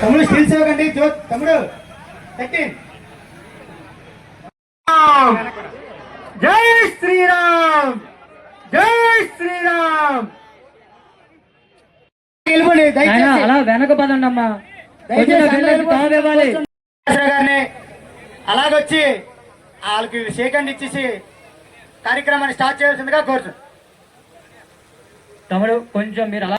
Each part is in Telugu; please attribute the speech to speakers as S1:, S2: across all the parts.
S1: తమ్ముడు జో తమ్ముడు థర్టీన్ జై శ్రీరామ్! జై శ్రీరామ్! దయచేసి
S2: అలా వెనక పదండి అమ్మా
S1: గారిని అలాగొచ్చి వాళ్ళకి షేకండ్ ఇచ్చేసి కార్యక్రమాన్ని స్టార్ట్ చేయాల్సిందిగా కోరుతున్నాను.
S2: తమ్ముడు కొంచెం మీరు అలా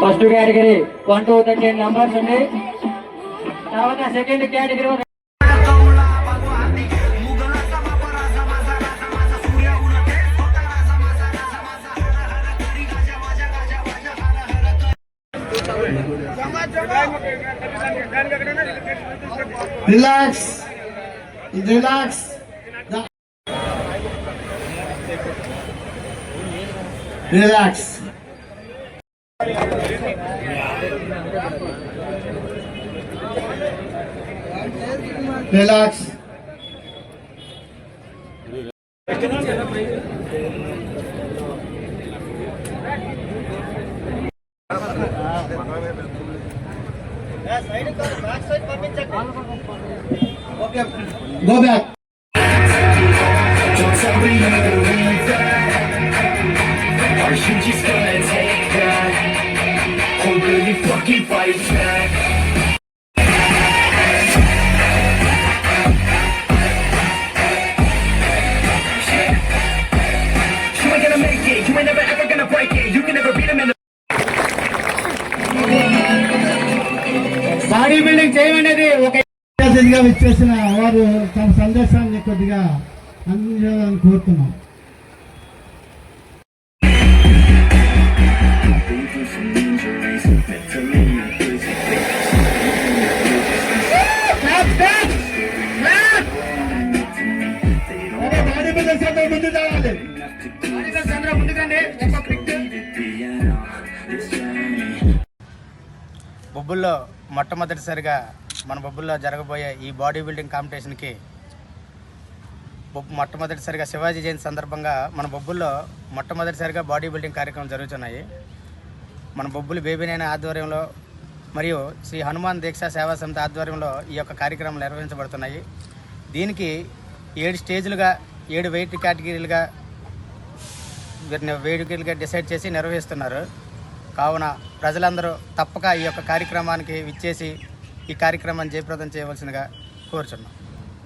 S2: first category one two thirty numbers అండి తర్వాత second category Relax.
S1: Relax. Relax. Relax. Relax. Go back.
S3: Don't tell me you believe that Are you just gonna take that? Or will you fucking fight back? You ain't never
S1: body building చేయమనేది ఒక
S4: అతిథిగా విచ్చేసిన వారు తమ సందేశాన్ని కొద్దిగా అందించాలని కోరుతున్నాం. ముందు
S1: బొబ్బుల్లో మొట్టమొదటిసారిగా మన బొబ్బుల్లో జరగబోయే ఈ బాడీ బిల్డింగ్ కాంపిటీషన్కి బొబ్బు మొట్టమొదటిసారిగా శివాజీ జయంతి సందర్భంగా మన బొబ్బుల్లో మొట్టమొదటిసారిగా బాడీ బిల్డింగ్ కార్యక్రమం జరుగుతున్నాయి. మన బొబ్బులు బేబీనైన ఆధ్వర్యంలో మరియు శ్రీ హనుమాన్ దీక్షా సేవా సమితి ఆధ్వర్యంలో ఈ యొక్క కార్యక్రమాలు నిర్వహించబడుతున్నాయి. దీనికి ఏడు స్టేజ్లుగా ఏడు వెయిట్ కేటగిరీలుగా వేడుకలుగా డిసైడ్ చేసి నిర్వహిస్తున్నారు. కావున ప్రజలందరూ తప్పక ఈ యొక్క కార్యక్రమానికి విచ్చేసి ఈ కార్యక్రమాన్ని జయప్రదం చేయవలసిందిగా కోరుచున్నాం.